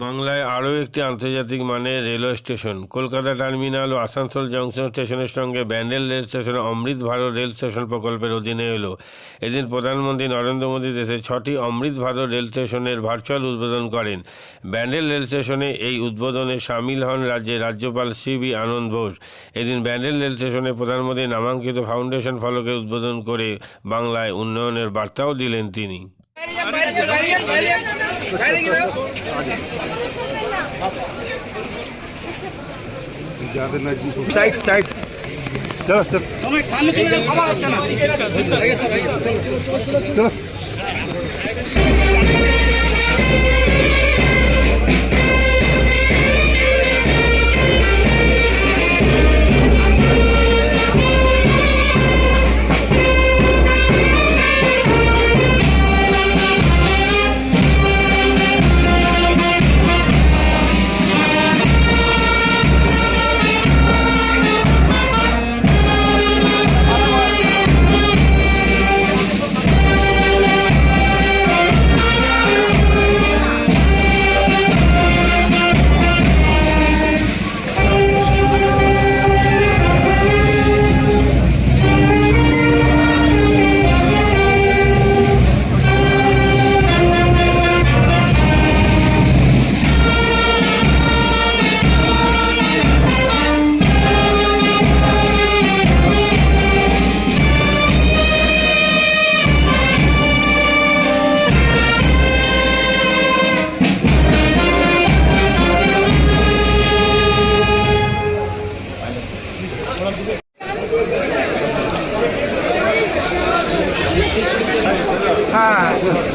বাংলায় আরও একটি আন্তর্জাতিক মানের রেলওয়ে স্টেশন কলকাতা টার্মিনাল ও আসানসোল জংশন স্টেশনের সঙ্গে Bandel rail station Amrit Bharat rail station প্রকল্পের অধীনে এলো এদিন প্রধানমন্ত্রী নরেন্দ্র মোদী দেশে ছটি অমৃত ভারত রেল স্টেশনের ভার্চুয়াল উদ্বোধন করেন ব্যান্ডেল রেল স্টেশনে এই উদ্বোধনে সামিল হন রাজ্যের রাজ্যপাল সি বি আনন্দ বোস এদিন ব্যান্ডেল রেল স্টেশনে প্রধানমন্ত্রী নামাঙ্কিত ফাউন্ডেশন ফলকে উদ্বোধন করে বাংলায় উন্নয়নের বার্তাও দিলেন তিনি সাইড সাইড চলো চলো সামনে চলে যাও খাবার হচ্ছে না চলো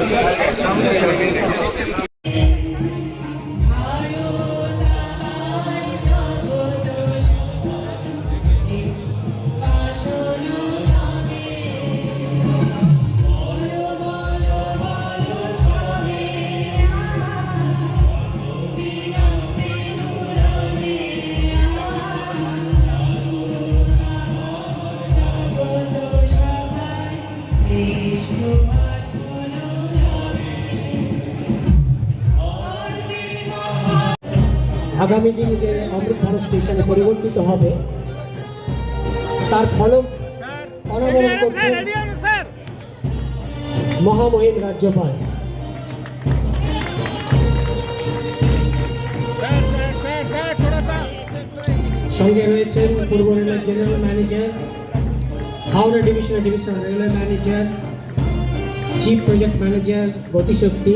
Gracias. de আগামী দিন যে অমৃতধারা স্টেশনে পরিবর্তিত হবে তার ফলক অনাবরণ করছে মহামহিম রাজ্যপাল সঙ্গে রয়েছেন পূর্ব রেলের জেনারেল ম্যানেজার হাওড়া ডিভিশনের division railway manager chief project manager Gatishakti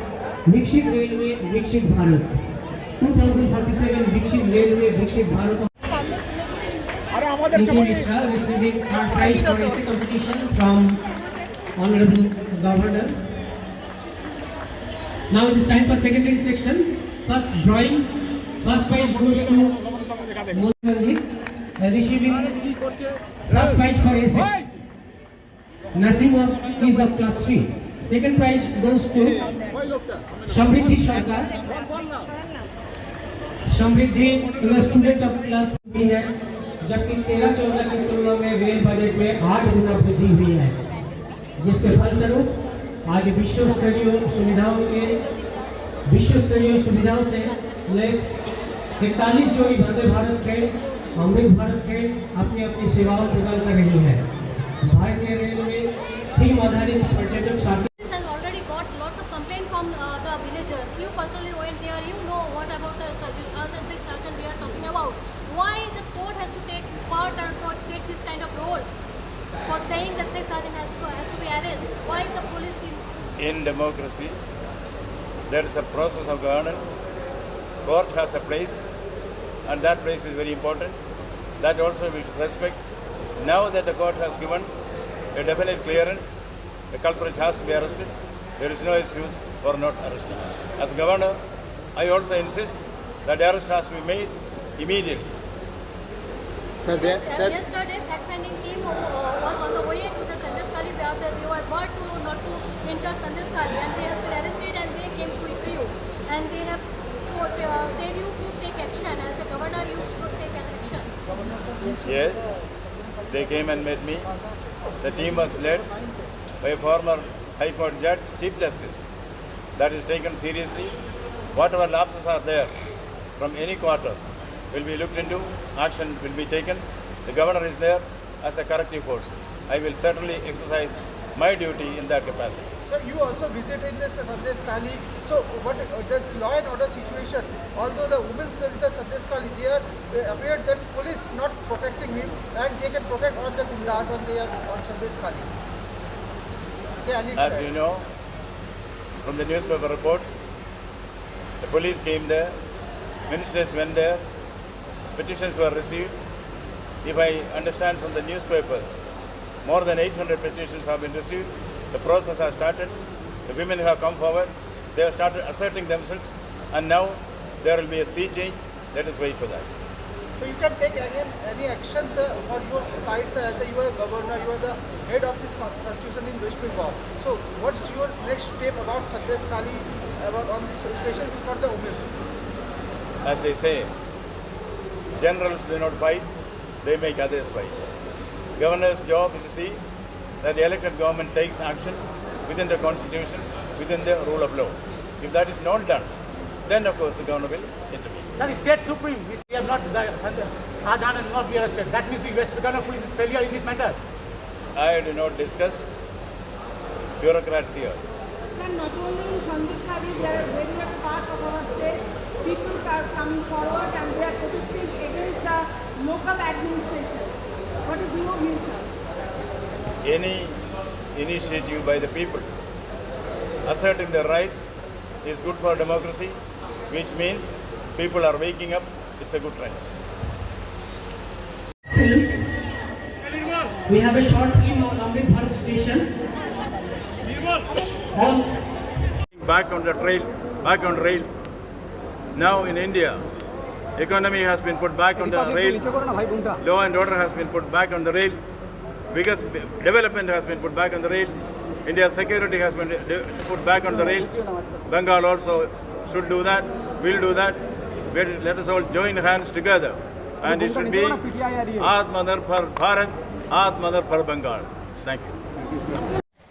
विकसित रेलवे विकसित भारत 2047 विकसित रेलवे विकसित Bharat Nikhil Mishra receiving third prize for essay competition from Honorable Governor. Now it is time for secondary section. First drawing. First prize goes to Mohit Pandit, receiving first prize for essay. Nasim is of class 3. Second prize goes to Samriddhi Sarkar Samriddhi student of class हुई है जबकि तेरह चौदह की तुलना में rail budget में आठ गुना वृद्धि हुई है जिसके फलस्वरूप आज विश्व स्तरीय सुविधाओं के विश्व स्तरीय सुविधाओं से लैस इकतालीस जोड़ी वंदे भारत ट्रेन अमृत भारत ट्रेन अपनी अपनी सेवाओं प्रदान कर रही है भारतीय रेलवे थीम आधारित पर्यटक साथी democracy, there is a process of governance. Court has a place, and that place is very important. That also we should respect. Now that the court has given a definite clearance, the culprit has to be arrested. There is no excuse for not arresting. As governor, I also insist that the arrest has to be made immediately. So there, so yesterday, fact-finding team was on the way to the staff that you are to not to enter Sandesh and they have been arrested and they came to you and they have uh, said you to take action as a governor you should take action. Yes, they came and met me. The team was led by a former High Court Judge, Chief Justice. That is taken seriously. Whatever lapses are there from any quarter will be looked into, action will be taken. The governor is there as a corrective force. I will certainly exercise my duty in that capacity. Sir, you also visited this Sandesh Kali. So, what uh, law and order situation? Although the women the Sandesh Kali, they are uh, appeared that police not protecting him, and they can protect all the Kundas when they are on Sandesh Kali. As you know, from the newspaper reports, the police came there, ministers went there, petitions were received. If I understand from the newspapers, more than 800 petitions have been received. The process has started. The women have come forward. They have started asserting themselves. And now there will be a sea change. Let us wait for that. So you can take again any actions on for your side, sir. As a, you are a governor, you are the head of this constitution in West Bengal. So what's your next step about Sandesh Kali, about on this, especially for the women? As they say, generals do not fight, they make others fight governor's job is to see that the elected government takes action within the constitution, within the rule of law. If that is not done, then of course the governor will intervene. Sir, State Supreme, we have not, uh, Sajjan uh, will not be arrested. That means the West Bengal police is failure in this matter. I do not discuss bureaucrats here. Sir, not only in Sandeshkari, there are various parts of our state, people are coming forward and they are protesting against the local administration. What is sir? Any initiative by the people asserting their rights is good for democracy, which means people are waking up. It's a good trend. We have a short film on Station. Back on the trail, back on rail. Now in India, Economy has been put back on the rail. Law and order has been put back on the rail. Because development has been put back on the rail. India's security has been put back on the rail. Bengal also should do that, will do that. Let us all join hands together. And it should be Atmanirbhar Bharat, Atmanirbhar Bengal. Thank you.